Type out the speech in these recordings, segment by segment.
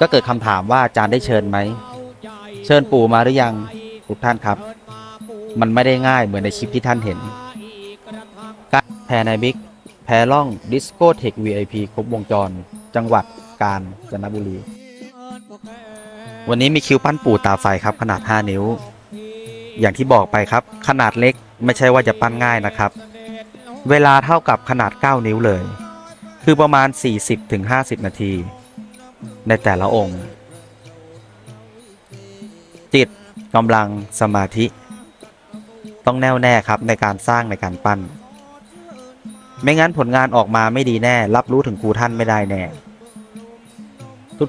ก็เกิดคำถามว่าอาจารย์ได้เชิญไหม เชิญปู่มาหรือยังทุกท่านครับ มันไม่ได้ง่ายเหมือนในคลิปที่ท่านเห็นการแพรในบิ๊กแพรล่องดิสโก้เทค VIP ครบวงจร จังหวัดกาญจนบุรี วันนี้มีคิวปั้นปู่ตาไฟครับ ขนาด 5 นิ้ว อย่างที่บอกไปครับ ขนาดเล็กไม่ใช่ว่าจะปั้นง่ายนะครับ เวลาเท่ากับขนาด 9 นิ้วเลย คือประมาณ 40-50 นาที ในแต่ละองค์ จิตกำลังสมาธิ ต้องแน่วแน่ครับในการสร้างในการปั้น ไม่งั้นผลงานออกมาไม่ดีแน่ รับรู้ถึงครูท่านไม่ได้แน่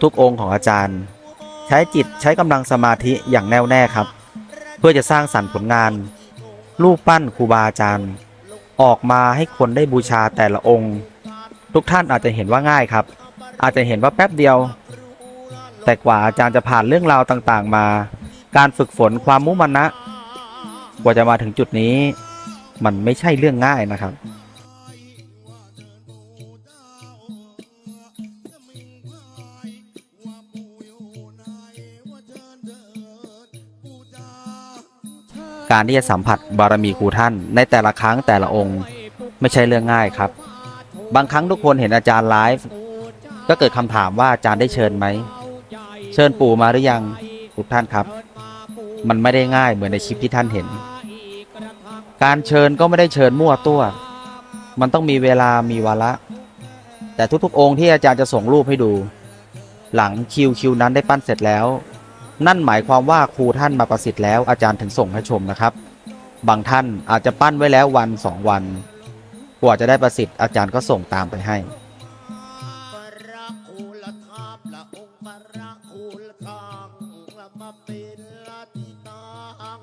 ทุกๆ องค์ของอาจารย์ ใช้จิตใช้กำลังสมาธิอย่างแน่วแน่ครับ เพื่อจะสร้างสรรค์ผลงานรูปปั้นครูบาอาจารย์ ออกมาให้คนได้บูชาแต่ละองค์ ทุกท่านอาจจะเห็นว่าง่ายครับ อาจจะเห็นว่าแป๊บเดียว แต่กว่าอาจารย์จะผ่านเรื่องราวต่างๆ มา การฝึกฝนความมุมานะ กว่าจะมาถึงจุดนี้ มันไม่ใช่เรื่องง่ายนะครับการที่จะสัมผัสบารมีครูท่าน ในแต่ละครั้งแต่ละองค์ ไม่ใช่เรื่องง่ายครับ บางครั้งทุกคนเห็นอาจารย์ไลฟ์ ก็เกิดคำถามว่าอาจารย์ได้เชิญไหม เชิญปู่มาหรือยังทุกท่านครับ มันไม่ได้ง่ายเหมือนในคลิปที่ท่านเห็น การเชิญก็ไม่ได้เชิญมั่วตัว มันต้องมีเวลามีวาระ แต่ทุกๆ องค์ที่อาจารย์จะส่งรูปให้ดู หลังคิวคิวนั้นได้ปั้นเสร็จแล้ว นั่นหมายความว่าครูท่านมาประสิทธิ์แล้วอาจารย์ถึงส่งให้ชมนะครับ บางท่านอาจจะปั้นไว้แล้ววันสองวัน กว่าจะได้ประสิทธิ์อาจารย์ก็ส่งตามไปให้ เป็นละติตาง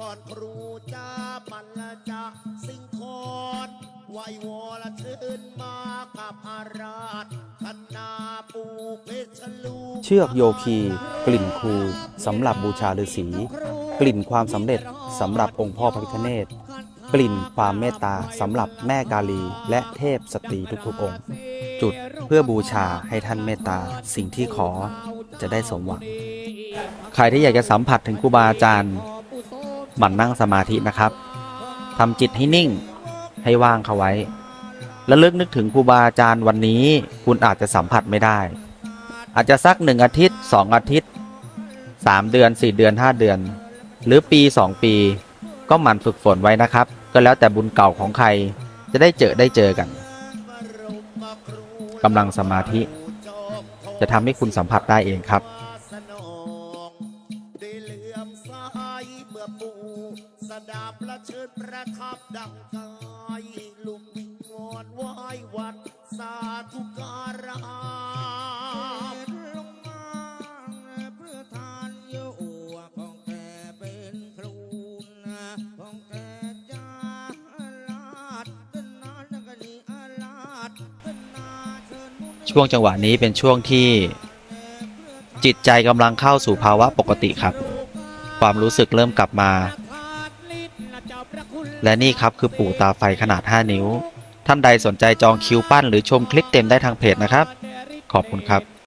ก่อนครูจ้ามันละจะสิ่งคอนไหววอละเชิญมากับอาราธคณาปูเพชรลูเชือกโยคี กลิ่นคูสำหรับบูชาฤาษีกลิ่นความสำเร็จสำหรับองค์พ่อพระพิฆเนศกลิ่นความเมตตาสำหรับแม่กาลีและเทพสตรีทุกๆองค์ จุดเพื่อบูชาให้ท่านเมตตาสิ่งที่ขอจะได้สมหวัง ใครที่อยากจะสัมผัสถึงครูบาอาจารย์หมั่นนั่งสมาธินะครับทำจิตให้นิ่งให้ว่างเข้าไว้ และลึกนึกถึงครูบาอาจารย์วันนี้ คุณอาจจะสัมผัสไม่ได้ อาจจะสักหนึ่งอาทิตย์สองอาทิตย์สามเดือนสี่เดือนห้าเดือน หรือปีสองปี ก็หมั่นฝึกฝนไว้นะครับ ก็แล้วแต่บุญเก่าของใครจะได้เจอได้เจอกันกำลังสมาธิ จะทำให้คุณสัมผัสได้เองครับ สดับและเชิญประทับดังกายลุงวิงวอนไหว้วัด สาธุการามลงมาเพื่อทานเยอะอัวของแกเป็นครูนะของแกจาลาดต้นนานักนีอาลาดต้นนาเชิญมุนช่วงจังหวะนี้เป็นช่วงที่จิตใจกำลังเข้าสู่ภาวะปกติครับ ความรู้สึกเริ่มกลับมา และนี่ครับคือปู่ตาไฟขนาด 5 นิ้ว ท่านใดสนใจจองคิวปั้นหรือชมคลิปเต็มได้ทางเพจนะครับ ขอบคุณครับ